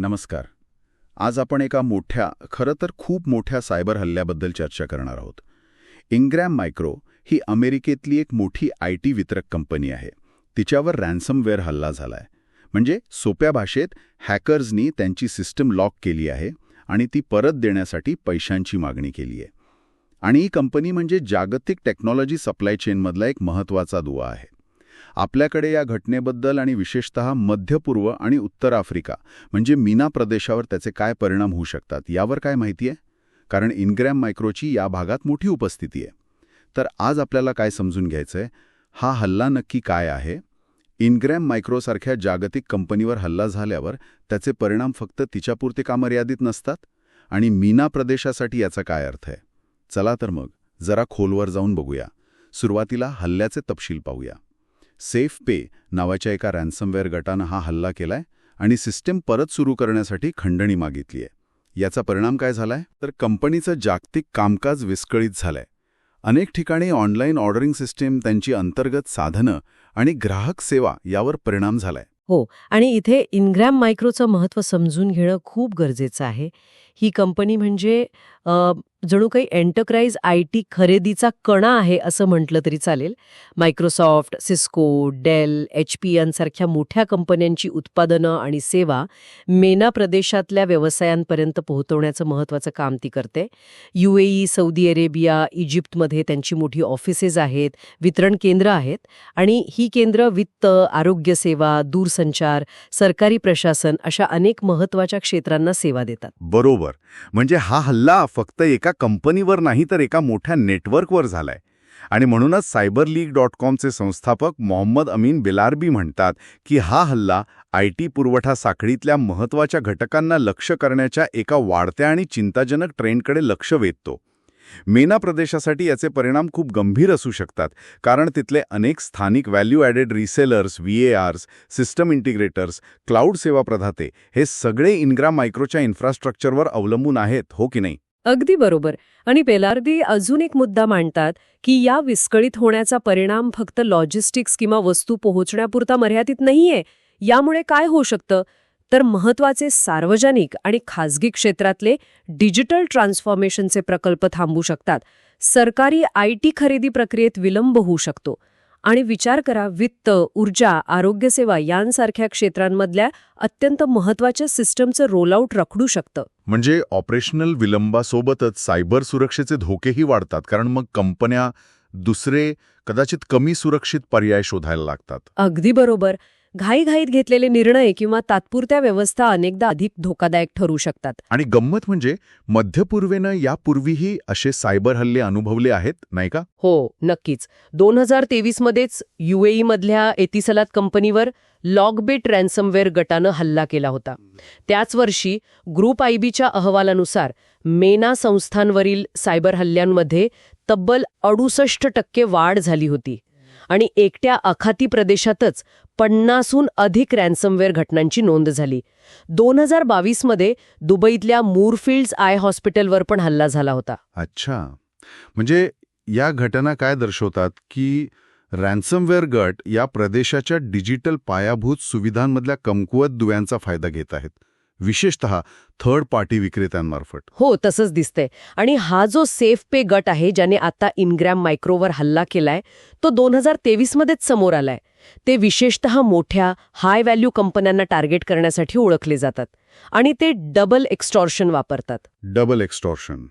नमस्कार. आज आपण एका मोठ्या खरं तर खूप मोठ्या सायबर हल्ल्याबद्दल चर्चा करणार आहोत. इंग्रॅम मायक्रो ही अमेरिकेतली एक मोठी आय टी वितरक कंपनी आहे. तिच्यावर रॅन्समवेअर हल्ला झालाय. म्हणजे सोप्या भाषेत हॅकर्सनी त्यांची सिस्टम लॉक केली आहे आणि ती परत देण्यासाठी पैशांची मागणी केली आहे. आणि ही कंपनी म्हणजे जागतिक टेक्नॉलॉजी सप्लाय चेनमधला एक महत्त्वाचा दुवा आहे. आपल्याकडे या घटनेबद्दल आणि विशेषतः मध्य पूर्व आणि उत्तर आफ्रिका म्हणजे मीना प्रदेशावर त्याचे काय परिणाम होऊ शकतात यावर काय माहिती आहे? कारण इनग्रॅम मायक्रोची या भागात मोठी उपस्थिती आहे. तर आज आपल्याला काय समजून घ्यायचं आहे हा हल्ला नक्की काय आहे? इनग्रॅम मायक्रोसारख्या जागतिक कंपनीवर हल्ला झाल्यावर त्याचे परिणाम फक्त तिच्यापुरते का मर्यादित नसतात? आणि मीना प्रदेशासाठी याचा काय अर्थ आहे? चला तर मग जरा खोलवर जाऊन बघूया. सुरुवातीला हल्ल्याचे तपशील पाहूया. सेफ पे नावाच्या एका रॅन्समवेअर गटानं हा हल्ला केलाय आणि सिस्टीम परत सुरू करण्यासाठी खंडणी मागितली आहे याचा परिणाम काय झालाय? तर कंपनीचं जागतिक कामकाज विस्कळीत झालंय. अनेक ठिकाणी ऑनलाईन ऑर्डरिंग सिस्टीम त्यांची अंतर्गत साधनं आणि ग्राहक सेवा यावर परिणाम झालाय. हो आणि इथे इनग्रॅम मायक्रोचं महत्त्व समजून घेणं खूप गरजेचं आहे. ही कंपनी म्हणजे जणू काही एंटरप्राईज आय टी खरेदीचा कणा आहे असं म्हटलं तरी चालेल. Microsoft Cisco Dell H P यांसारख्या मोठ्या कंपन्यांची उत्पादनं आणि सेवा मेना प्रदेशातल्या व्यवसायांपर्यंत पोहोचवण्याचं महत्त्वाचं काम ती करते. युएई सौदी अरेबिया इजिप्तमध्ये त्यांची मोठी ऑफिसेस आहेत वितरण केंद्र आहेत आणि ही केंद्र वित्त आरोग्य सेवा दूरसंचार सरकारी प्रशासन अशा अनेक महत्त्वाच्या क्षेत्रांना सेवा देतात. बरोबर. म्हणजे हा हल्ला फक्त एका कंपनीवर नाही तर एका मोठ्या नेटवर्कवर झालाय. आणि म्हणूनच सायबर लीग डॉट कॉमचे संस्थापक मोहम्मद अमीन बिलारबी म्हणतात की हा हल्ला आय टी पुरवठा साखळीतल्या महत्त्वाच्या घटकांना लक्ष करण्याच्या एका वाढत्या आणि चिंताजनक ट्रेंडकडे लक्ष वेधतो. मेना प्रदेशासाठी याचे परिणाम खूप गंभीर असू शकतात कारण तिथले अनेक स्थानिक value added resellers V A Rs system integrators cloud सेवा प्रदाते हे सगळे इनग्रा मायक्रोच्या इन्फ्रास्ट्रक्चरवर अवलंबून आहेत हो की नाही? अगदी बरोबर. आणि बेलार्दी अजून एक मुद्दा मांडतात की या विस्कळीत होण्याचा परिणाम फक्त लॉजिस्टिक्स किंवा वस्तू पोहोचण्यापुरता मर्यादित नाहीये. यामुळे काय होऊ शकतं? तर महत्त्वाचे सार्वजनिक आणि खाजगी क्षेत्रातले डिजिटल ट्रान्सफॉर्मेशनचे प्रकल्प थांबू शकतात. सरकारी आय टी खरेदी प्रक्रियेत विलंब होऊ शकतो. आणि विचार करा वित्त ऊर्जा आरोग्यसेवा यांसारख्या क्षेत्रांमधल्या अत्यंत महत्त्वाच्या सिस्टमचं रोलआउट रखडू शकतं. म्हणजे ऑपरेशनल विलंबासोबतच सायबर सुरक्षेचे धोकेही वाढतात कारण मग कंपन्या दुसरे कदाचित कमी सुरक्षित पर्याय शोधायला लागतात. अगदी बरोबर. घाईघाईत घेतलेले निर्णय किंवा तात्पुरत्या व्यवस्था अनेकदा अधिक धोकादायक ठरू शकतात. आणि गंमत म्हणजे मध्य पूर्वेनं यापूर्वीही असे सायबर हल्ले अनुभवले आहेत नाही का? हो नक्कीच. दोन हजार तेवीसमध्येच युएई मधल्या एतिसलात कंपनीवर लॉगबिट रॅन्समवेअर गटानं हल्ला केला होता. त्याच वर्षी ग्रुप आयबीच्या अहवालानुसार मेना संस्थांवरील सायबर हल्ल्यांमध्ये तब्बल अडुसष्ट टक्के वाढ झाली होती. आणि एकट्या अखाती प्रदेशातच पन्नासहून अधिक रॅन्समवेअर घटनांची नोंद झाली. दोन हजार बावीसमध्ये दुबईतल्या मूरफिल्ड्स आय हॉस्पिटलवर पण हल्ला झाला होता. अच्छा. म्हणजे या घटना काय दर्शवतात की रॅन्समवेअर गट या प्रदेशाच्या डिजिटल पायाभूत सुविधांमधल्या कमकुवत दुव्यांचा फायदा घेत आहेत? विशेषतः थर्ड पार्टी विक्रेत्यांमार्फत. हो तसंच दिसतंय. आणि हा जो सेफ पे गट आहे ज्याने आता इनग्रॅम मायक्रोवर हल्ला केलाय तो दोन हजार तेवीसमध्येच समोर आलाय. ते विशेषतः मोठ्या हाय व्हॅल्यू कंपन्यांना टार्गेट करण्यासाठी ओळखले जातात. आणि ते डबल एक्स्टॉर्शन वापरतात. डबल एक्स्टॉर्शन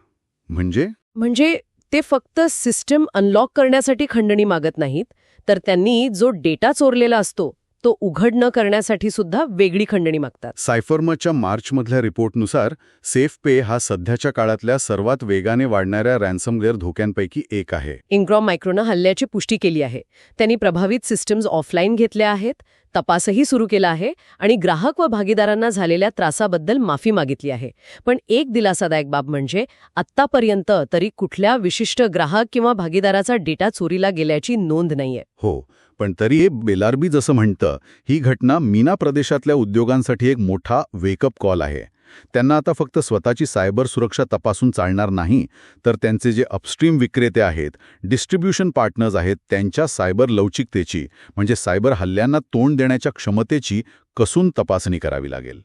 म्हणजे? म्हणजे ते फक्त सिस्टम अनलॉक करण्यासाठी खंडणी मागत नाहीत तर त्यांनी जो डेटा चोरलेला असतो तो उघड न करण्यासाठी सुद्धा वेगळी खंडणी मागतात. सायफर्मच्या मार्चमधल्या रिपोर्टनुसार सेफ पे हा सध्याच्या काळातल्या सर्वात वेगाने वाढणाऱ्या रॅन्समवेअर धोक्यांपैकी एक आहे. इंग्रॉम मायक्रोनं हल्ल्याची पुष्टी केली आहे. त्यांनी प्रभावित सिस्टम्स ऑफलाईन घेतल्या आहेत. तपासही सुरू केला आहे आणि ग्राहक व भागीदारांना झालेल्या त्रासाबद्दल माफी मागितली आहे. पण एक दिलासादायक बाब म्हणजे आत्तापर्यंत तरी कुठल्या विशिष्ट ग्राहक किंवा भागीदाराचा डेटा चोरीला गेल्याची नोंद नाहीये. हो पण तरी हे बेलारबी जसं म्हणतं ही घटना मीना प्रदेशातल्या उद्योगांसाठी एक मोठा वेकअप कॉल आहे. त्यांना आता फक्त स्वतःची सायबर सुरक्षा तपासून चालणार नाही तर त्यांचे जे अपस्ट्रीम विक्रेते आहेत डिस्ट्रीब्युशन पार्टनर्स आहेत त्यांच्या सायबर लवचिकतेची म्हणजे सायबर हल्ल्यांना तोंड देण्याच्या क्षमतेची कसून तपासणी करावी लागेल.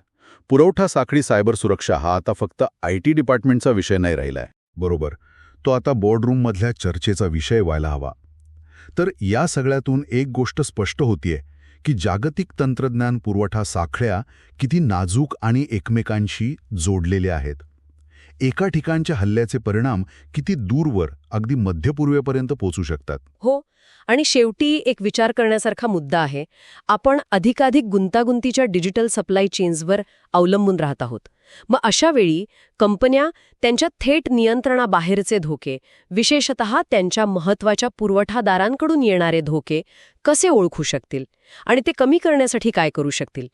पुरवठा साखळी सायबर सुरक्षा हा आता फक्त आय टी डिपार्टमेंटचा विषय नाही राहिलाय. बरोबर. तो आता बोर्डरूममधल्या चर्चेचा विषय व्हायला हवा. तर या सगळ्यातून एक गोष्ट स्पष्ट होतीये. की जागतिक तंत्रज्ञान पुरवठा साखळ्या किती नाजूक आणि एकमेकांशी जोडलेल्या आहेत. एका ठिकाणच्या हल्ल्याचे परिणाम किती दूरवर अगदी मध्यपूर्वेपर्यंत पोचू शकतात? हो. आणि शेवटी एक विचार करण्यासारखा मुद्दा आहे. आपण अधिकाधिक गुंतागुंतीच्या डिजिटल सप्लाय चेन्सवर अवलंबून राहत आहोत. मग अशा वेळी कंपन्या त्यांच्या थेट नियंत्रणाबाहेरचे धोके विशेषतः त्यांच्या महत्त्वाच्या पुरवठादारांकडून येणारे धोके कसे ओळखू शकतील? आणि ते कमी करण्यासाठी काय करू शकतील?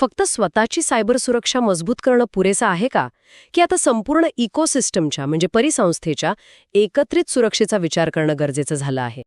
फक्त स्वतःची सायबर सुरक्षा मजबूत करणं पुरेसं आहे का? की आता संपूर्ण इकोसिस्टमच्या म्हणजे परिसंस्थेच्या एकत्रित सुरक्षेचा विचार करणं गरजेचं झालं आहे?